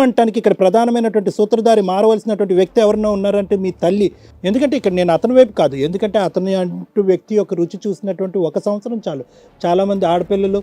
అంటానికి ఇక్కడ ప్రధానమైనటువంటి సూత్రధారి మారవలసినటువంటి వ్యక్తి ఎవరన్నా ఉన్నారంటే మీ తల్లి. ఎందుకంటే ఇక్కడ నేను అతని వైపు కాదు. ఎందుకంటే అతని అంటూ వ్యక్తి యొక్క రుచి చూసినటువంటి ఒక సంవత్సరం చాలు. చాలామంది ఆడపిల్లలు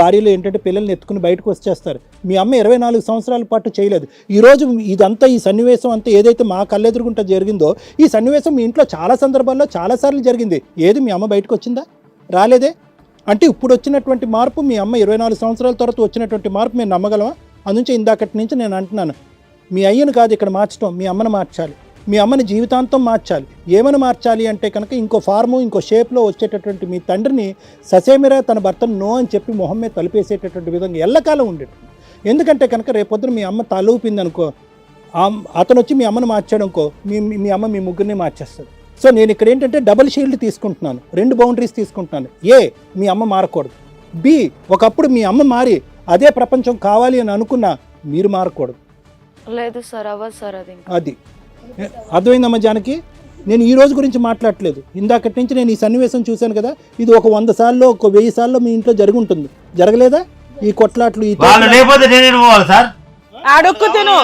భార్యలు ఏంటంటే పిల్లల్ని ఎత్తుకుని బయటకు వచ్చేస్తారు. మీ అమ్మ ఇరవై నాలుగు సంవత్సరాల పాటు చేయలేదు. ఈరోజు ఇదంతా ఈ సన్నివేశం అంతా ఏదైతే మా కళ్ళెదురుగుంటా జరిగిందో ఈ సన్నివేశం మీ ఇంట్లో చాలా సందర్భాల్లో చాలాసార్లు జరిగింది. ఏది మీ అమ్మ బయటకు వచ్చిందా? రాలేదే? అంటే ఇప్పుడు వచ్చినటువంటి మార్పు మీ అమ్మ ఇరవై నాలుగు సంవత్సరాల తర్వాత వచ్చినటువంటి మార్పు మేము నమ్మగలమా అందుకే ఇందాకటి నుంచి నేను అంటున్నాను మీ అయ్యను కాదు ఇక్కడ మార్చడం మీ అమ్మను మార్చాలి. మీ అమ్మని జీవితాంతం మార్చాలి. ఏమని మార్చాలి అంటే కనుక ఇంకో ఫార్ము ఇంకో షేప్లో వచ్చేటటువంటి మీ తండ్రిని ససేమిరా తన భర్తను నో అని చెప్పి మొహం మీద తలిపేసేటటువంటి విధంగా ఎల్లకాలం ఉండేది ఎందుకంటే కనుక రేపొద్దున మీ అమ్మ తలూపింది అనుకో అతను వచ్చి మీ అమ్మను మార్చాడు అనుకో మీ మీ- మీ అమ్మ మీ ముగ్గురిని మార్చేస్తుంది. సో నేను ఇక్కడ ఏంటంటే డబుల్ షీల్డ్ తీసుకుంటున్నాను రెండు బౌండరీస్ తీసుకుంటున్నాను. ఏ మీ అమ్మ మారకూడదు. బి ఒకప్పుడు మీ అమ్మ మారి అదే ప్రపంచం కావాలి అని అనుకున్నా మీరు మారకూడదు. లేదు సార్ అవ్వదు సార్ అది. అది. అర్థమైందమ్మా జానకి? నేను ఈ రోజు గురించి మాట్లాడట్లేదు. ఇందాకటి నుంచి నేను ఈ సన్నివేశం చూశాను కదా ఇది ఒక వంద సార్లు ఒక వెయ్యి సార్లు మీ ఇంట్లో జరుగుంటుంది. జరగలేదా? ఈ కొట్లాట్లు ఈ వాళ్ళు లేకపోతే నేనే పోవాలి సార్? అడుక్కు తిను.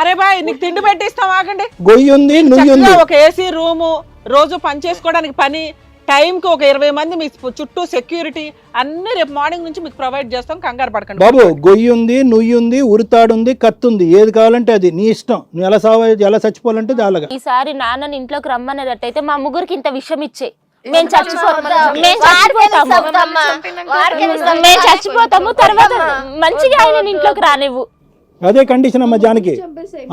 అరే బాయ్ నీకు తిండి పెట్టిస్తాం ఆగండి. గొయ్యి ఉంది నుయ్యి ఉంది. చక్కగా ఒక ఏసీ రూము రోజు పని చేసుకోవడానికి పని టైంకి ఒక ఇరవై మంది మీ చుట్టూ సెక్యూరిటీ అన్ని రేపు మార్నింగ్ నుంచి మీకు ప్రొవైడ్ చేస్తాం కంగారు పడకండి. బాబు గొయ్యి ఉంది నుయ్యి ఉంది ఉరితాడుంది కత్తి ఉంది. ఏది కావాలంటే అది. నీ ఇష్టం. నువ్వు ఎలా సావ ఎలా చచ్చిపోవాలంటే అలాగా. ఈసారి నాన్నని ఇంట్లోకి రమ్మనేటట్టయితే మా ముగ్గురికి ఇంత విషయం ఇచ్చే చచ్చిపోతాము. మేము చచ్చిపోతాము. మేము చచ్చిపోతాము. తర్వాత మంచిగా ఆయన ఇంట్లోకి రానివ్వు. అదే కండిషన్ అమ్మా జానకి.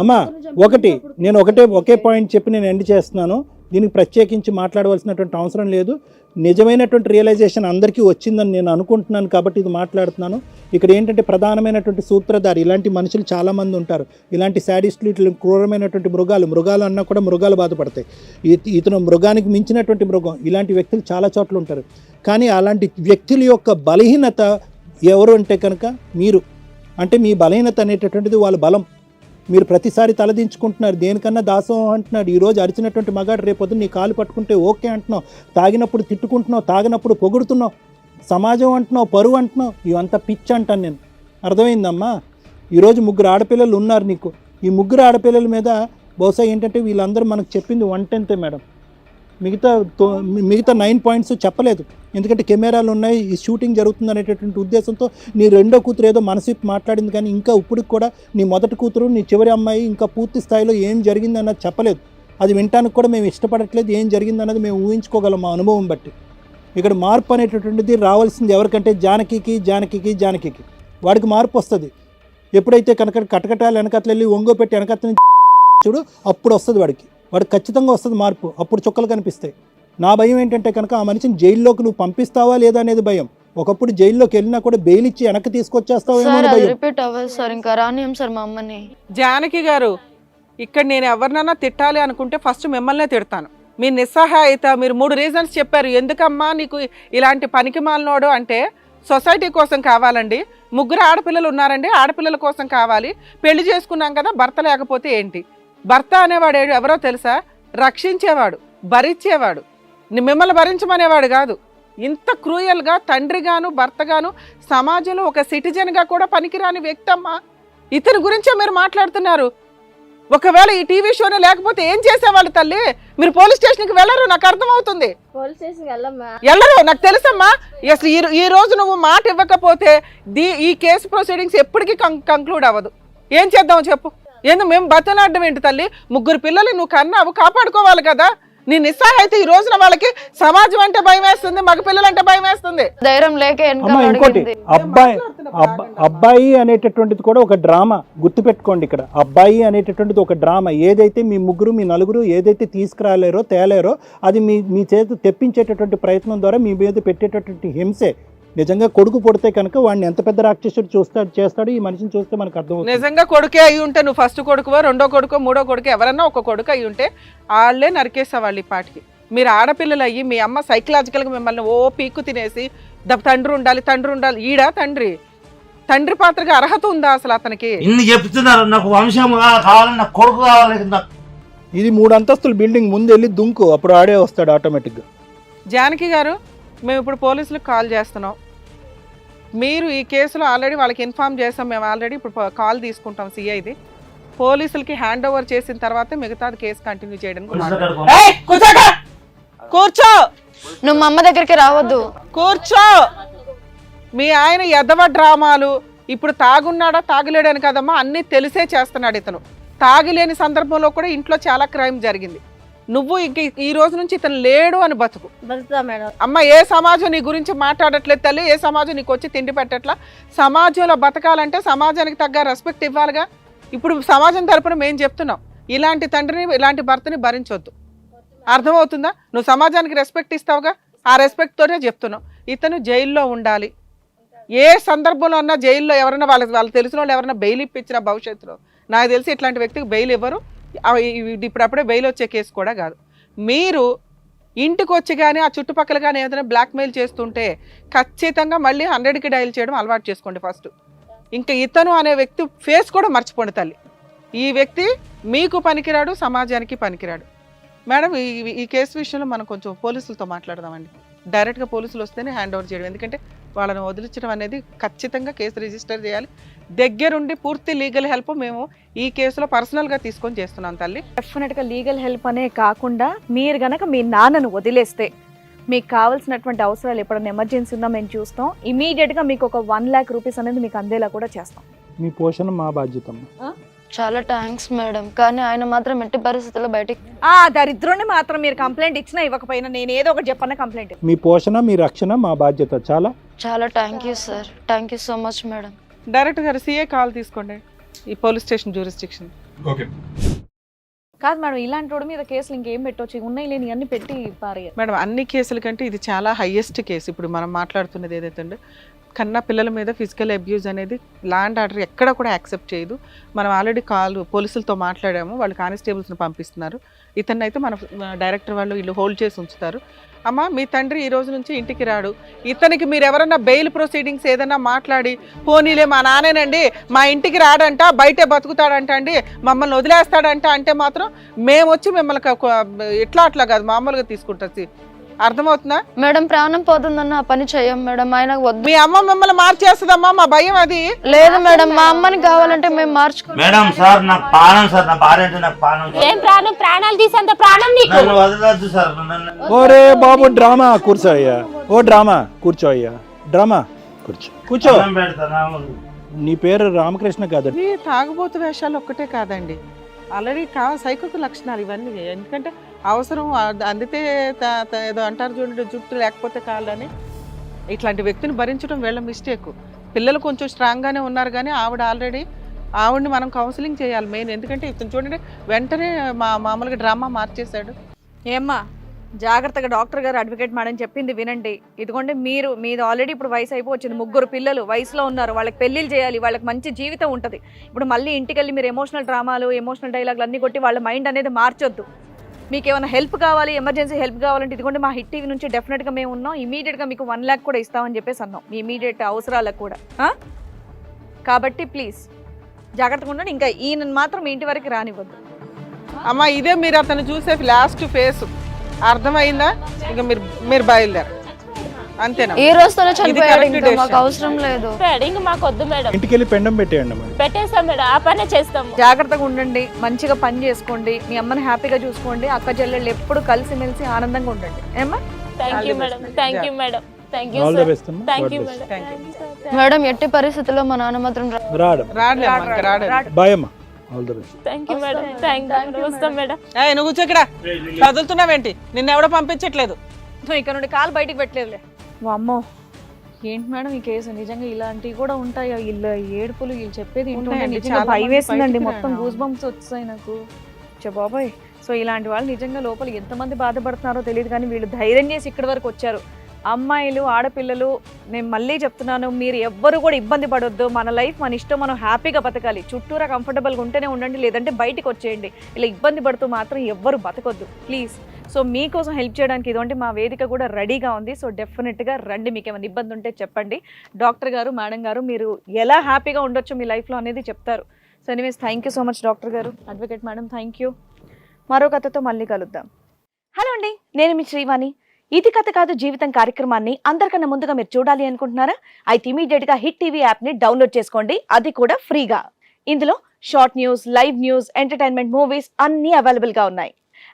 అమ్మా ఒకటి. నేను ఒకటే ఒకే పాయింట్ చెప్పి నేను ఎండ్ చేస్తున్నాను. దీనికి ప్రత్యేకించి మాట్లాడవలసినటువంటి అవసరం లేదు. నిజమైనటువంటి రియలైజేషన్ అందరికీ వచ్చిందని నేను అనుకుంటున్నాను కాబట్టి ఇది మాట్లాడుతున్నాను. ఇక్కడ ఏంటంటే ప్రధానమైనటువంటి సూత్రధారి ఇలాంటి మనుషులు చాలామంది ఉంటారు. ఇలాంటి శాడిస్టులు ఇట్లా క్రూరమైనటువంటి మృగాలు మృగాలు అన్నా కూడా మృగాలు బాధపడతాయి. ఇతను మృగానికి మించినటువంటి మృగం ఇలాంటి వ్యక్తులు చాలా చోట్ల ఉంటారు. కానీ అలాంటి వ్యక్తుల యొక్క బలహీనత ఎవరు అంటే కనుక మీరు. అంటే మీ బలహీనత అనేటటువంటిది వాళ్ళ బలం. మీరు ప్రతిసారి తలదించుకుంటున్నారు దేనికన్నా దాసోహం అంటున్నాడు ఈరోజు అరిచినటువంటి మగాడు రేపొద్దు నీ కాలు పట్టుకుంటే ఓకే అంటున్నావు తాగినప్పుడు తిట్టుకుంటున్నావు తాగినప్పుడు పొగుడుతున్నావు సమాజం అంటున్నావు పరువు అంటున్నావు ఇవంతా పిచ్చి అంటాను నేను. అర్థమైందమ్మా? ఈరోజు ముగ్గురు ఆడపిల్లలు ఉన్నారు నీకు. ఈ ముగ్గురు ఆడపిల్లల మీద బహుశా ఏంటంటే వీళ్ళందరూ మనకు చెప్పింది వన్ టెన్తే మేడం. మిగతా తో- మిగతా నైన్ పాయింట్స్ చెప్పలేదు. ఎందుకంటే కెమెరాలు ఉన్నాయి ఈ షూటింగ్ జరుగుతుంది అనేటటువంటి ఉద్దేశంతో నీ రెండో కూతురు ఏదో మనసు మాట్లాడింది కానీ ఇంకా ఇప్పటికి కూడా నీ మొదటి కూతురు నీ చివరి అమ్మాయి ఇంకా పూర్తి స్థాయిలో ఏం జరిగింది అన్నది చెప్పలేదు. అది వినటానికి కూడా మేము ఇష్టపడట్లేదు. ఏం జరిగింది అన్నది మేము ఊహించుకోగలం మా అనుభవం బట్టి. ఇక్కడ మార్పు అనేటటువంటిది రావాల్సింది ఎవరికంటే జానకికి జానకికి జానకికి. వాడికి మార్పు వస్తుంది. ఎప్పుడైతే కనుక కటకటాలు వెనకట్లు వెళ్ళి ఒంగో పెట్టి వెనకత్త చూడు అప్పుడు వస్తుంది వాడికి. వాడికి ఖచ్చితంగా వస్తుంది మార్పు. అప్పుడు చుక్కలు కనిపిస్తాయి. నా భయం ఏంటంటే కనుక ఆ మనిషిని జైల్లోకి నువ్వు పంపిస్తావా లేదా అనేది భయం. ఒకప్పుడు జైల్లోకి వెళ్ళినా కూడా బెయిల్ ఇచ్చి వెనక్కి అని భయం. రిపీట్ అవ్వదు సార్ ఇంకా రానియం సార్ మా అమ్మని. జానకి గారు ఇక్కడ నేను ఎవరినైనా తిట్టాలి అనుకుంటే ఫస్ట్ మిమ్మల్నే తిడతాను. మీ నిస్సహాయత మీరు మూడు రీజన్స్ చెప్పారు. ఎందుకమ్మా నీకు ఇలాంటి పనికి మాలినోడు అంటే సొసైటీ కోసం కావాలండి ముగ్గురు ఆడపిల్లలు ఉన్నారండి ఆడపిల్లల కోసం కావాలి పెళ్ళి చేసుకున్నాం కదా భర్త లేకపోతే ఏంటి? భర్త అనేవాడు ఎవరో తెలుసా? రక్షించేవాడు భరించేవాడు. మిమ్మల్ని భరించమనేవాడు కాదు. ఇంత క్రూయల్గా తండ్రిగాను భర్తగాను సమాజంలో ఒక సిటిజన్గా కూడా పనికిరాని వ్యక్తి అమ్మా ఇతని గురించే మీరు మాట్లాడుతున్నారు. ఒకవేళ ఈ టీవీ షోనే లేకపోతే ఏం చేసేవాళ్ళు తల్లి? మీరు పోలీస్ స్టేషన్కి వెళ్ళరు నాకు అర్థమవుతుంది. వెళ్ళరు నాకు తెలుసమ్మా. అసలు ఈ ఈ రోజు నువ్వు మాట ఇవ్వకపోతే దీ ఈ కేసు ప్రొసీడింగ్స్ ఎప్పటికీ కంక్లూడ్ అవ్వదు. ఏం చేద్దాం చెప్పు? ఏంది మేము బతనాడడం ఏంటి తల్లి? ముగ్గురు పిల్లలు నువ్వు కన్నావు కాపాడుకోవాలి కదా? నీ నిస్సహాయిత ఈ రోజున వాళ్ళకి సమాజం అంటే భయం వేస్తుంది మగ పిల్లలంటే భయం వేస్తుంది. ధైర్యం లేక అమ్మ ఇంకోటి అబ్బాయి అబ్బ- అబ్బాయి అనేటటువంటిది కూడా ఒక డ్రామా. గుర్తుపెట్టుకోండి ఇక్కడ. అబ్బాయి అనేటటువంటిది ఒక డ్రామా. ఏదైతే మీ ముగ్గురు మీ నలుగురు ఏదైతే తీసుకురాలేరో తేలేరో అది మీ మీ చేత తెప్పించేటటువంటి ప్రయత్నం ద్వారా మీ మీద పెట్టేటటువంటి హింసే. నిజంగా కొడుకు పుడితే కనుక వాడిని ఎంత పెద్ద రాక్షసుడు చూస్తాడు చేస్తాడు ఈ మనిషిని చూస్తే మనకు అర్థం నిజంగా కొడుకే అయి ఉంటే నువ్వు ఫస్ట్ కొడుకువో రెండో కొడుకో మూడో కొడుకు ఎవరన్నా ఒక కొడుకు అయి ఉంటే వాళ్ళే నరికేసేవాళ్ళు ఈ పాటికి. మీరు ఆడపిల్లలు అయ్యి మీ అమ్మ సైకలాజికల్గా మిమ్మల్ని ఓ పీక్కు తినేసి ద- తండ్రి ఉండాలి తండ్రి ఉండాలి ఈడా తండ్రి? తండ్రి పాత్రగా అర్హత ఉందా అసలు అతనికి? ఇన్ని చెప్తున్నారు నాకు వంశం కా- కావాలి నాకు కొడుకు కావాలి ఇది మూడు అంతస్తుల బిల్డింగ్ ముందు వెళ్ళి దుంకు అప్పుడు ఆడే వస్తాడు ఆటోమేటిక్గా జానకి గారు మేము ఇప్పుడు పోలీసులకు కాల్ చేస్తున్నాం. మీరు ఈ కేసులో ఆల్రెడీ వాళ్ళకి ఇన్ఫామ్ చేస్తాం మేము ఆల్రెడీ ఇప్పుడు కాల్ తీసుకుంటాం సిఐది పోలీసులకి హ్యాండ్ ఓవర్ చేసిన తర్వాత మిగతాది కేసు కంటిన్యూ చేయడానికి కూర్చోక! కూర్చో! నువ్వు మా అమ్మ దగ్గరికి రావద్దు. కూర్చో! మీ ఆయన ఎదవ డ్రామాలు ఇప్పుడు తాగున్నాడా తాగలేడని కదమ్మా అన్నీ తెలిసే చేస్తున్నాడు ఇతను. తాగిలేని సందర్భంలో కూడా ఇంట్లో చాలా క్రైమ్ జరిగింది. నువ్వు ఇంక ఈ రోజు నుంచి ఇతను లేడు అని బతుకు. బతుకుతా మేడం. అమ్మ ఏ సమాజం నీ గురించి మాట్లాడట్లేదు తల్లి ఏ సమాజం నీకు వచ్చి తిండి పెట్టట్లా? సమాజంలో బతకాలంటే సమాజానికి తగ్గ రెస్పెక్ట్ ఇవ్వాలిగా. ఇప్పుడు సమాజం తరపున మేము చెప్తున్నాం ఇలాంటి తండ్రిని ఇలాంటి భర్తని భరించొద్దు. అర్థమవుతుందా? నువ్వు సమాజానికి రెస్పెక్ట్ ఇస్తావుగా? ఆ రెస్పెక్ట్ తోనే చెప్తున్నావు ఇతను జైల్లో ఉండాలి. ఏ సందర్భంలో అన్నా జైల్లో ఎవరైనా వాళ్ళ వాళ్ళు తెలిసిన వాళ్ళు ఎవరైనా బెయిల్ ఇప్పించిన భవిష్యత్తులో? నాకు తెలిసి ఇట్లాంటి వ్యక్తికి బెయిల్ ఇవ్వరు. ఇప్పుడప్పుడే బెయిల్ వచ్చే కేసు కూడా కాదు. మీరు ఇంటికి వచ్చి కానీ ఆ చుట్టుపక్కల కానీ ఏదైనా బ్లాక్మెయిల్ చేస్తుంటే ఖచ్చితంగా మళ్ళీ హండ్రెడ్కి డైల్ చేయడం అలవాటు చేసుకోండి ఫస్ట్ ఇంకా ఇతను అనే వ్యక్తి ఫేస్ కూడా మర్చిపోండి తల్లి. ఈ వ్యక్తి మీకు పనికిరాడు సమాజానికి పనికిరాడు. మేడం ఈ ఈ కేసు విషయంలో మనం కొంచెం పోలీసులతో మాట్లాడదామండి. డైరెక్ట్గా పోలీసులు వస్తేనే హ్యాండ్ ఓవర్ చేయడం. ఎందుకంటే వాళ్ళని వదిలించడం అనేది ఖచ్చితంగా కేసు రిజిస్టర్ చేయాలి. దగ్గరుండి పూర్తి లీగల్ హెల్ప్ మేము ఈ కేసులో పర్సనల్గా తీసుకొని చేస్తున్నాం తల్లి. డెఫినెట్గా లీగల్ హెల్ప్ అనే కాకుండా మీరు గనక మీ నాన్నను వదిలేస్తే మీకు కావాల్సినటువంటి అవసరాలు ఎప్పుడైనా ఎమర్జెన్సీ ఉన్నా మేము చూస్తాం. ఇమీడియట్గా మీకు ఒక వన్ ల్యాక్ రూపీస్ అనేది మీకు అందేలా కూడా చేస్తాం. మీ పోషణ మా బాధ్యత అమ్మా. చాలా థ్యాంక్స్ మేడం. కానీ ఆయన మాత్రం ఎట్టి పరిస్థితుల్లో బయటికి ఆ దరిద్రుని మాత్రం మీరు కంప్లైంట్ ఇచ్చినా ఇవ్వకపోయినా నేను ఏదో ఒకటి చెప్పన్న కంప్లైంట్ మీ పోషణ మీ రక్షణ మా బాధ్యత. చాలా చాలా thank you sir. Thank you so much madam. Direct గారు సీఏ కాల్ తీసుకోండి. ఈ పోలీస్ స్టేషన్ జ్యూరిస్టిక్షన్. ఓకే. కాదు మేడం ఇలాంటి రోడ్డు మీద కేసులు ఇంకేం పెట్టవచ్చు ఉన్నాయి లేని అన్ని పెట్టి పారేయాలి. మేడం అన్ని కేసుల కంటే ఇది చాలా హైయెస్ట్ కేసు ఇప్పుడు మనం మాట్లాడుతున్నది ఏదైతే ఉందో కన్నా పిల్లల మీద ఫిజికల్ అబ్యూజ్ అనేది ల్యాండ్ ఆర్డర్ ఎక్కడ కూడా యాక్సెప్ట్ చేయదు. మనం ఆల్రెడీ కాల్ పోలీసులతో మాట్లాడాము వాళ్ళు కానిస్టేబుల్స్ని పంపిస్తున్నారు. ఇతన్ని అయితే మన డైరెక్టర్ వాళ్ళు వీళ్ళు హోల్డ్ చేసి ఉంచుతారు. అమ్మ మీ తండ్రి ఈ రోజు నుంచి ఇంటికి రాడు. ఇతనికి మీరు ఎవరన్నా బెయిల్ ప్రొసీడింగ్స్ ఏదన్నా మాట్లాడి పోనీలే మా నానేనండి మా ఇంటికి రాడంట బయటే బతుకుతాడంట అండి మమ్మల్ని వదిలేస్తాడంట అంటే మాత్రం మేము వచ్చి మిమ్మల్ని ఎట్లా అట్లా కాదు మామూలుగా తీసుకుంటుంది అర్థమవుతుందా? మేడం ప్రాణం పోతుందన్న ఆ పని చెయ్యం మేడం. ఆయనకు వద్దు. మీ అమ్మ మిమ్మల్ని మార్చేస్తుందమ్మా మా భయం అది. లేదు మేడం మా అమ్మని కావాలంటే మేము మార్చుకో మేడం సార్ నాకు ప్రాణం సార్ నా భార్య అంటే నాకు ప్రాణం సార్. ఏం ప్రాణం? ప్రాణాలు తీసేంత ప్రాణం నీకు? నన్ను వదలొద్దు సార్ నన్ను ఓరే బాబు డ్రామా కూర్చో అయ్యా. ఓ డ్రామా కూర్చో అయ్యా. డ్రామా కూర్చో. కూర్చో. అన్నం పెడతానా నీ పేరు రామకృష్ణ కాదు ఇవి తాగుబోతు వేషాలు ఒక్కటే కాదండి. ఆల్రెడీ కా సైకోకు లక్షణాలు ఇవన్నీ ఎందుకంటే అవసరం అందితే ఏదో అంటారు చూడండి జుట్టు లేకపోతే కాళ్ళని. ఇట్లాంటి వ్యక్తిని భరించడం వీళ్ళ మిస్టేక్ పిల్లలు కొంచెం స్ట్రాంగ్గానే ఉన్నారు కానీ ఆవిడ ఆల్రెడీ ఆవిడని మనం కౌన్సిలింగ్ చేయాలి మెయిన్ ఎందుకంటే ఇతను చూడండి వెంటనే మా మామూలుగా డ్రామా మార్చేశాడు. ఏమ్మా జాగ్రత్తగా డాక్టర్ గారు అడ్వకేట్ మేడం చెప్పింది వినండి. ఇదిగోండి మీరు మీది ఆల్రెడీ ఇప్పుడు వయసు అయిపోవచ్చింది. ముగ్గురు పిల్లలు వయసులో ఉన్నారు. వాళ్ళకి పెళ్ళిళ్ళు చేయాలి. వాళ్ళకి మంచి జీవితం ఉంటుంది. ఇప్పుడు మళ్ళీ ఇంటికి వెళ్ళి మీరు ఎమోషనల్ డ్రామాలు ఎమోషనల్ డైలాగులు అన్ని కొట్టి వాళ్ళ మైండ్ అనేది మార్చొద్దు. మీకు ఏమైనా హెల్ప్ కావాలి ఎమర్జెన్సీ హెల్ప్ కావాలంటే ఇదిగోండి మా హిట్ టీవీ నుంచి డెఫినెట్గా మేము ఉన్నాం. ఇమీడియట్గా మీకు వన్ ల్యాక్ కూడా ఇస్తామని చెప్పేసి అన్నాం. మీ ఇమీడియట్ అవసరాలకు కూడా. కాబట్టి ప్లీజ్ జాగ్రత్తగా ఉండండి. ఇంకా ఈయన మాత్రం మీ ఇంటి వరకు రానివ్వద్దు. అమ్మ ఇదే మీరు అతను చూసే లాస్ట్ ఫేస్ అర్థమైందా? ఇక మీరు మీరు బయలుదేరు అంతేనా? ఈ రోజుతోనే చనిపోయాడు ఇంకా మాకు. అవసరం లేదు. ఇంక మాకు వద్దు మేడం. ఇంటికి వెళ్ళి పెండం పెట్టేయండి పెట్టేస్తాం మేడం ఆ పనే చేస్తాము. జాగ్రత్తగా ఉండండి మంచిగా పని చేసుకోండి మీ అమ్మని హ్యాపీగా చూసుకోండి అక్క చెల్లెళ్ళు ఎప్పుడు కలిసిమెలిసి ఆనందంగా ఉండండి. ఏమ్మా? Thank you madam thank you madam thank you thank you. Madam ఎట్టి పరిస్థితుల్లో మా నాన్న మాత్రం రా- రాడు. రాడు. ఏయ్, నువ్వు కూర్చో ఇక్కడ. కదులుతున్నావేంటి? నిన్ను ఎవడో పంపించట్లేదు. నువ్వు ఇక్కడ నుండి కాలు బయటికి పెట్టలేదులే. వామ్మో. ఏంటి మేడం ఈ కేసు? నిజంగా ఇలాంటివి కూడా ఉంటాయి? వీళ్ళు ఏడుపులు వీళ్ళు చెప్పేది చాలా భయం మంది వేసిందండి. బయటికి మొత్తం. గూస్ బంప్స్ వచ్చాయి నాకు. చే బాబాయ్. సో ఇలాంటి వాళ్ళు నిజంగా లోపల ఎంతమంది బాధపడుతున్నారో తెలియదు కానీ వీళ్ళు ధైర్యం చేసి ఇక్కడి వరకు వచ్చారు. అమ్మాయిలు ఆడపిల్లలు నేను మళ్ళీ చెప్తున్నాను మీరు ఎవ్వరు కూడా ఇబ్బంది పడొద్దు. మన లైఫ్ మన ఇష్టం మనం హ్యాపీగా బతకాలి. చుట్టూరా కంఫర్టబుల్గా ఉంటేనే ఉండండి లేదంటే బయటికి వచ్చేయండి. ఇలా ఇబ్బంది పడుతూ మాత్రం ఎవ్వరు బతకొద్దు. ప్లీజ్. సో మీకోసం హెల్ప్ చేయడానికి ఇటువంటి మా వేదిక కూడా రెడీగా ఉంది. సో డెఫినెట్గా రండి. మీకు ఏమైనా ఇబ్బంది ఉంటే చెప్పండి. డాక్టర్ గారు మేడం గారు మీరు ఎలా హ్యాపీగా ఉండొచ్చు మీ లైఫ్లో అనేది చెప్తారు. So anyways thank you so much doctor గారు. Advocate madam thank you. మరో కథతో మళ్ళీ కలుద్దాం. హలో అండి నేను మీ శ్రీవాణి. ఇది కథ కాదు జీవితం కార్యక్రమాన్ని అందరికన్నా ముందుగా మీరు చూడాలి అనుకుంటున్నారా? అయితే ఇమీడియట్గా హిట్ టీవీ యాప్ని డౌన్లోడ్ చేసుకోండి. అది కూడా ఫ్రీగా. ఇందులో short news live news entertainment movies అన్నీ అవైలబుల్గా ఉన్నాయి.